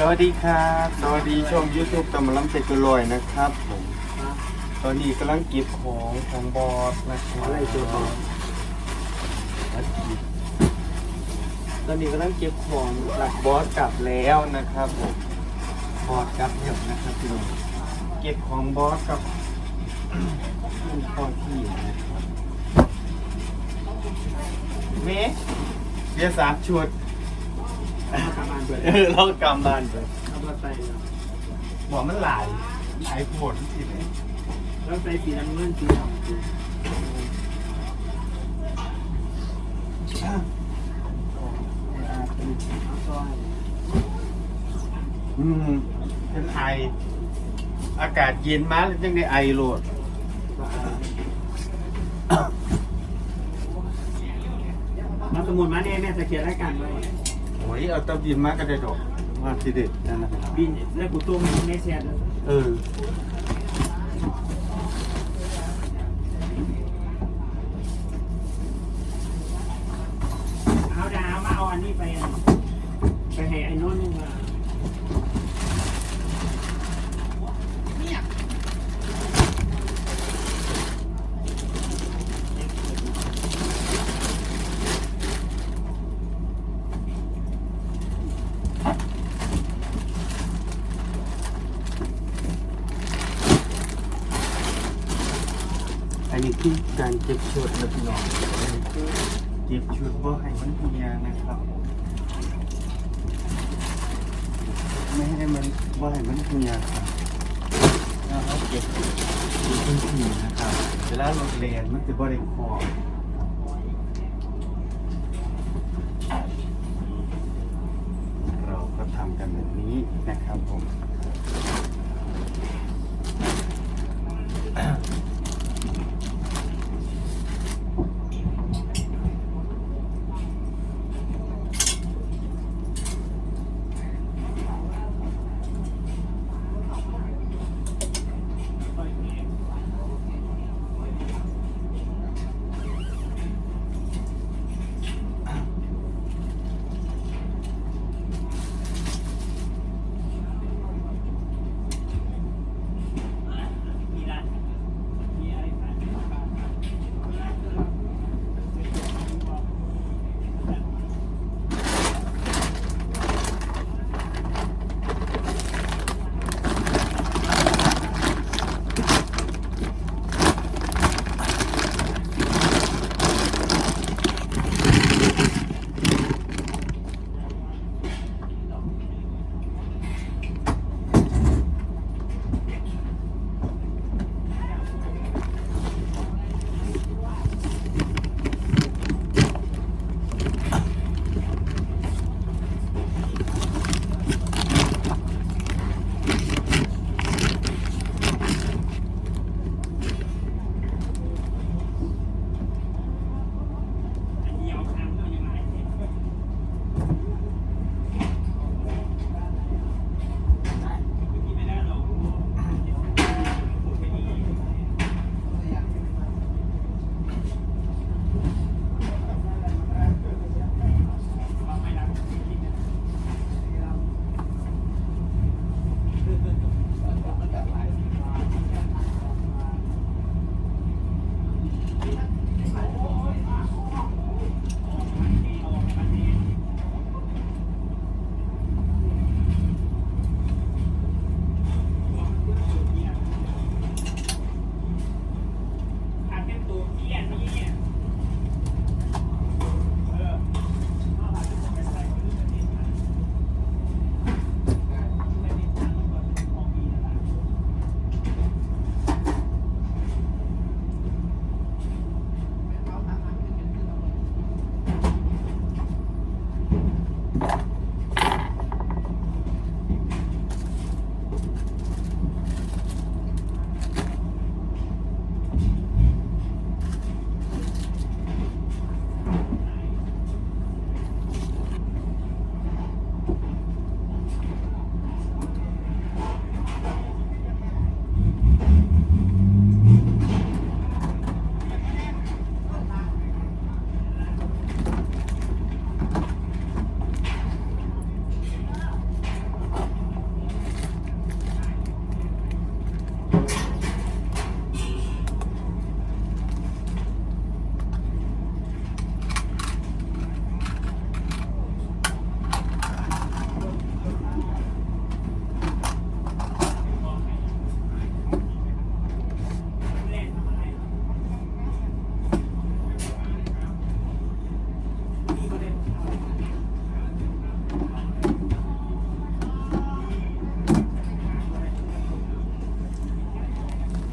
สวัสดีครับ สวัสดีช่อง YouTube ตำมะล้ำเจ็ดกุลอยนะครับผมตอนนี้กำลังเก็บของของบอสนะครับอะไรตัวบอสตอนนี้กำลังเก็บของหลักบอสกลับแล้วนะครับผมบอสกลับเรียบนะครับพี่น้องเก็บของบอสกับข้อที่นะครับเมสเรียสามชุด เอากลับบ้านไปเออเรากำบ้านไปเอามาใส่แล้วบอกมันหลายหลายผลสิเลยแล้วใส่สีน้ำเงินสีดำสีเอาซอยอืมเป็นไอ อากาศเย็นมากเลยจังได้ไอโหลดมาสมุนมาเนี่ยแม่จะเขียนรายการไว้โอ้ยเอาเตาบินมากก็ได้ดอกมาสิเด็ดนั่นนะครับบินแล้วกูตุ้มแม่แชร์เออเอาดาวมาเอาอันนี้ไปไปให้ไอ้นนท์มา อั นนี้คือการเก็บชุดนะพี่น้องเก็บชุดว่าให้มันเฮียนะครับ ไม่ให้มันว่าให้มันเฮียครับแล้วเราเก็บอยู่พื้นที่นะครับเวลาเราเรียนมันจะบริคอเราก็ทำกันแบบนี้นะครับผม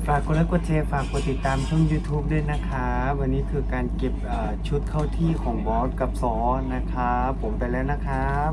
ฝากกดไลค์กดแชร์ฝากกดติดตามช่อง YouTube ด้วยนะครับวันนี้คือการเก็บชุดเข้าที่ของบอสกับซอนะครับผมไปแล้วนะครับ